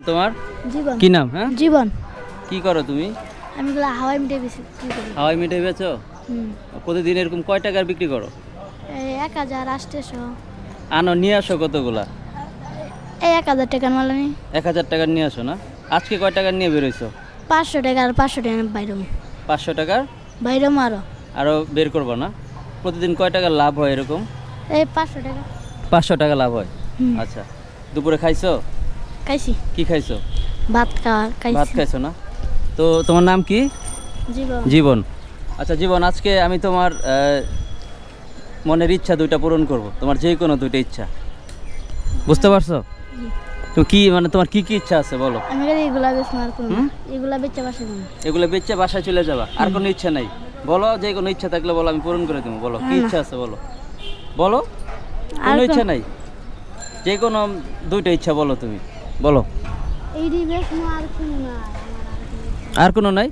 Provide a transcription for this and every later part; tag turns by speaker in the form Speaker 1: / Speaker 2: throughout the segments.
Speaker 1: তোমার?
Speaker 2: জীবন।
Speaker 1: কি নাম হ্যাঁ?
Speaker 2: জীবন।
Speaker 1: কি করো তুমি?
Speaker 2: আমি গুলো হাওয়াই মিটে বেশি করি।
Speaker 1: হাওয়াই মিঠাই বেচো?
Speaker 2: হুম।
Speaker 1: প্রতিদিন এরকম কয় টাকার বিক্রি করো?
Speaker 2: এই এক হাজার আটশোশো
Speaker 1: আনো নিয়ে আসো কতগুলা?
Speaker 2: এই এক হাজার টাকার মাল আমি।
Speaker 1: এক হাজার টাকার নিয়ে আসো না? আজকে কয় টাকার নিয়ে বেরোইছো?
Speaker 2: পাঁচশো টাকা আর পাঁচশো টাকা বাইরম
Speaker 1: পাঁচশো টাকার?
Speaker 2: বাইরম আরও।
Speaker 1: আরও বের করব না? প্রতিদিন কয় টাকার লাভ হয় এরকম?
Speaker 2: এই পাঁচশো টাকা।
Speaker 1: পাঁচশো টাকা লাভ হয়? আচ্ছা। দুপুরে খাইছো?
Speaker 2: খাইছি।
Speaker 1: কি খাইছো?
Speaker 2: ভাত খাওয়া
Speaker 1: ভাত
Speaker 2: খাইছো
Speaker 1: না? তো তোমার নাম কি?
Speaker 2: জীবন।
Speaker 1: জীবন। আচ্ছা জীবন আজকে আমি তোমার মনের ইচ্ছা দুইটা পূরণ করব। তোমার যে কোনো দুইটা ইচ্ছা। বুঝতে পারছ? তো কি মানে তোমার কি কি ইচ্ছা আছে বলো?
Speaker 2: আমি এগুলা বেশ মার করব এগুলা বেচে বাসে করব
Speaker 1: এগুলো বেচে বাসায় চলে যাবা। আর কোনো ইচ্ছা নাই। বলো যে কোনো ইচ্ছা থাকলে বলো আমি পূরণ করে দেবো। বলো কি। ইচ্ছা আছে বলো? বলো
Speaker 2: আর
Speaker 1: কোনো ইচ্ছা নাই? যে কোনো দুইটা ইচ্ছা বলো তুমি। বলো।
Speaker 2: আর কোনো
Speaker 1: নাই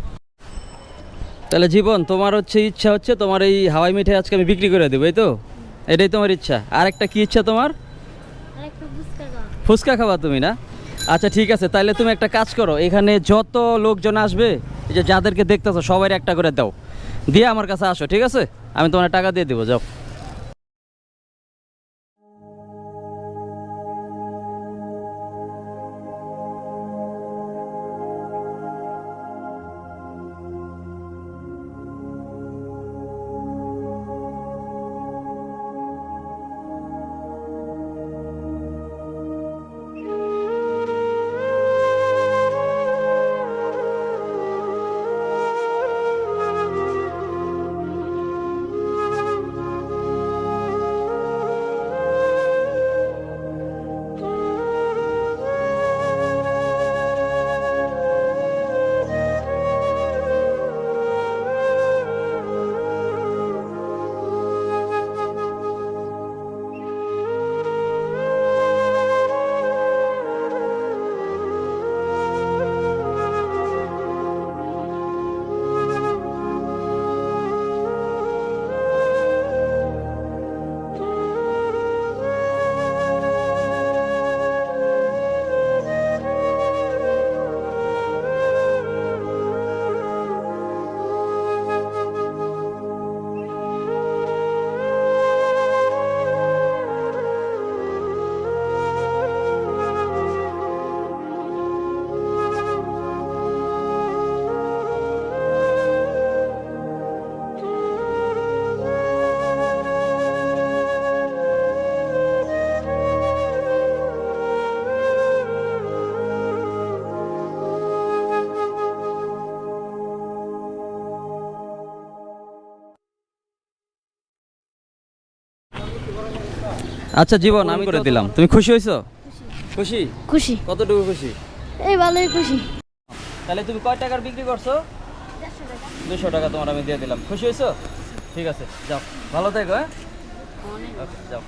Speaker 1: তাহলে জীবন তোমার হচ্ছে ইচ্ছা হচ্ছে তোমার এই হাওয়াই মিঠাই আজকে আমি বিক্রি করে দেবো এই তো? এটাই তোমার ইচ্ছা। আর একটা কি ইচ্ছা তোমার? ফুচকা খাবা তুমি না? আচ্ছা ঠিক আছে তাহলে তুমি একটা কাজ করো এখানে যত লোকজন আসবে যে যাদেরকে দেখতেছো সবাই একটা করে দাও। দিয়ে আমার কাছে আসো ঠিক আছে? আমি তোমার টাকা দিয়ে দেবো যাও। আচ্ছা জীবন আমি করে দিলাম। তুমি খুশি হয়েছো? খুশি।
Speaker 2: খুশি?
Speaker 1: কতটুকু খুশি?
Speaker 2: এই ভালোই খুশি।
Speaker 1: তাহলে তুমি কয় টাকার বিক্রি করছ? দুশো টাকা তোমার আমি দিয়ে দিলাম। খুশি হয়েছো? ঠিক আছে যাও। ভালো থেকো হ্যাঁ? যাও।